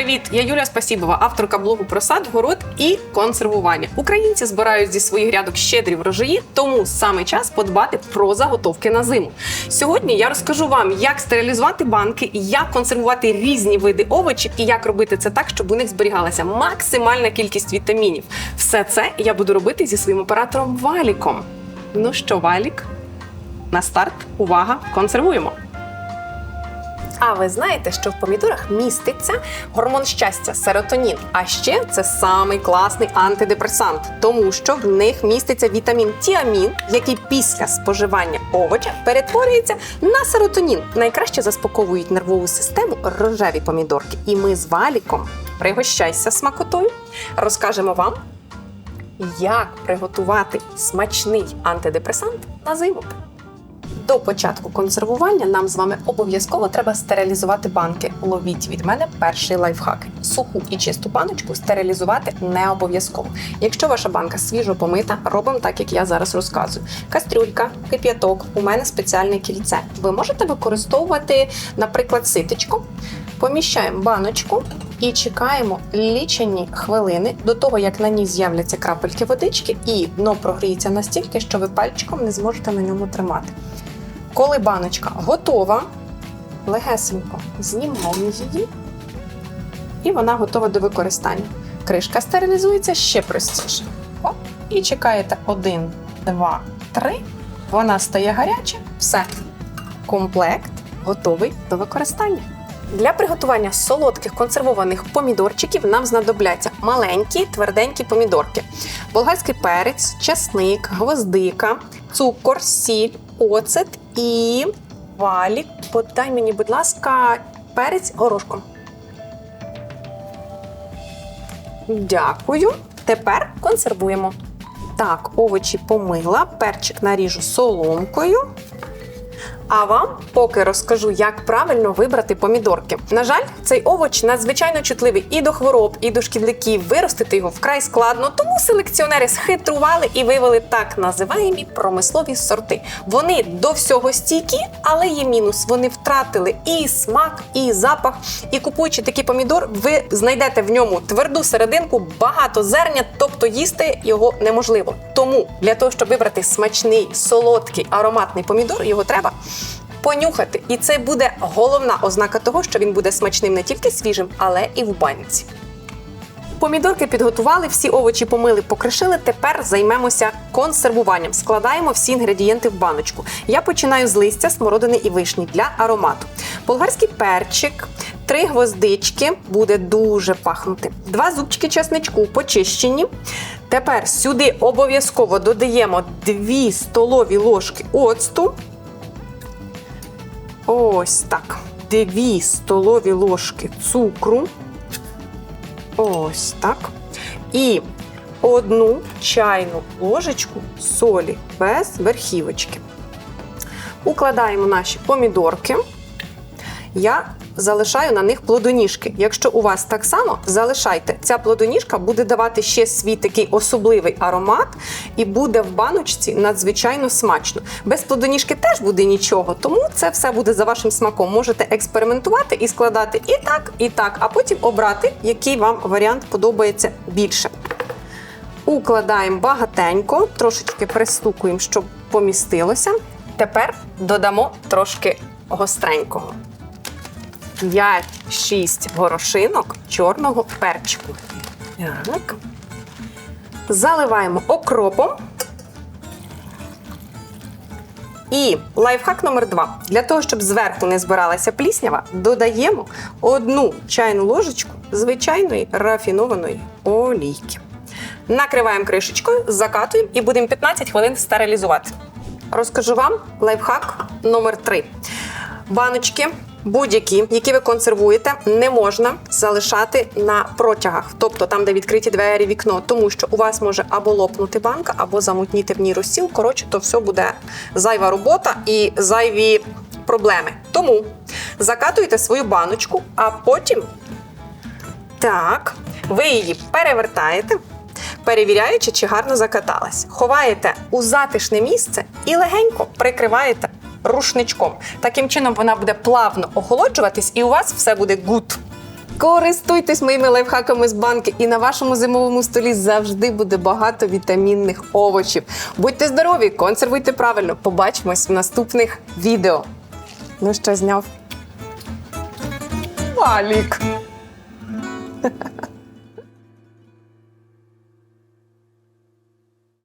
Привіт, я Юлія Спасібова, авторка блогу про сад, город і консервування. Українці збирають зі своїх грядок щедрі врожаї, тому саме час подбати про заготовки на зиму. Сьогодні я розкажу вам, як стерилізувати банки, як консервувати різні види овочів і як робити це так, щоб у них зберігалася максимальна кількість вітамінів. Все це я буду робити зі своїм оператором Валіком. Ну що, Валік? На старт, увага, консервуємо. А ви знаєте, що в помідорах міститься гормон щастя серотонін. А ще це самий класний антидепресант, тому що в них міститься вітамін тіамін, який після споживання овоча перетворюється на серотонін. Найкраще заспокоюють нервову систему рожеві помідорки. І ми з валіком пригощайся смакотою. Розкажемо вам, як приготувати смачний антидепресант на зиму. До початку консервування нам з вами обов'язково треба стерилізувати банки. Ловіть від мене перший лайфхак. Суху і чисту баночку стерилізувати не обов'язково. Якщо ваша банка свіжо помита, робимо так, як я зараз розказую. Кастрюлька, кип'яток, у мене спеціальне кільце. Ви можете використовувати, наприклад, ситечко. Поміщаємо баночку і чекаємо лічені хвилини до того, як на ній з'являться крапельки водички, і дно прогріється настільки, що ви пальчиком не зможете на ньому тримати. Коли баночка готова, легесенько знімаємо її, і вона готова до використання. Кришка стерилізується ще простіше. Оп, і чекаєте 1, 2, 3. Вона стає гаряча. Все. Комплект готовий до використання. Для приготування солодких консервованих помідорчиків нам знадобляться маленькі тверденькі помідорки, болгарський перець, часник, гвоздика, цукор, сіль, оцет і валік. Подай мені, будь ласка, перець горошком. Дякую. Тепер консервуємо. Так, овочі помила, перчик наріжу соломкою. А вам поки розкажу, як правильно вибрати помідорки. На жаль, цей овоч надзвичайно чутливий і до хвороб, і до шкідників. Виростити його вкрай складно, тому селекціонери схитрували і вивели так називаємі промислові сорти. Вони до всього стійкі, але є мінус. Вони втратили і смак, і запах. І купуючи такий помідор, ви знайдете в ньому тверду серединку, багато зерня, тобто їсти його неможливо. Тому для того, щоб вибрати смачний, солодкий, ароматний помідор, його треба понюхати. І це буде головна ознака того, що він буде смачним не тільки свіжим, але і в банці. Помідорки підготували, всі овочі помили, покришили. Тепер займемося консервуванням. Складаємо всі інгредієнти в баночку. Я починаю з листя, смородини і вишні для аромату. Болгарський перчик, три гвоздички буде дуже пахнути. Два зубчики чесничку почищені. Тепер сюди обов'язково додаємо 2 столові ложки оцту. Ось так. 2 столові ложки цукру. Ось так. І одну чайну ложечку солі без верхівочки. Укладаємо наші помідорки. Я залишаю на них плодоніжки. Якщо у вас так само, залишайте. Ця плодоніжка буде давати ще свій такий особливий аромат, і буде в баночці надзвичайно смачно. Без плодоніжки теж буде нічого, тому це все буде за вашим смаком. Можете експериментувати і складати і так, і так, а потім обрати, який вам варіант подобається більше. Укладаємо багатенько, трошечки пристукуємо, щоб помістилося. Тепер додамо трошки гостренького. 5-6 горошинок чорного перчику. Так. Заливаємо окропом. І лайфхак номер два. Для того, щоб зверху не збиралася пліснява, додаємо одну чайну ложечку звичайної рафінованої олійки. Накриваємо кришечкою, закатуємо і будемо 15 хвилин стерилізувати. Розкажу вам лайфхак номер 3 Баночки будь-які, які ви консервуєте, не можна залишати на протягах, тобто там, де відкриті двері, вікно, тому що у вас може або лопнути банка, або замутніти в ній розсіл. Коротше, то все буде зайва робота і зайві проблеми. Тому закатуєте свою баночку, а потім так, ви її перевертаєте. Перевіряючи, чи гарно закаталась, ховаєте у затишне місце і легенько прикриваєте рушничком. Таким чином вона буде плавно охолоджуватись, і у вас все буде гуд. Користуйтесь моїми лайфхаками з банки, і на вашому зимовому столі завжди буде багато вітамінних овочів. Будьте здорові, консервуйте правильно. Побачимось в наступних відео. Ну що, зняв? Валік.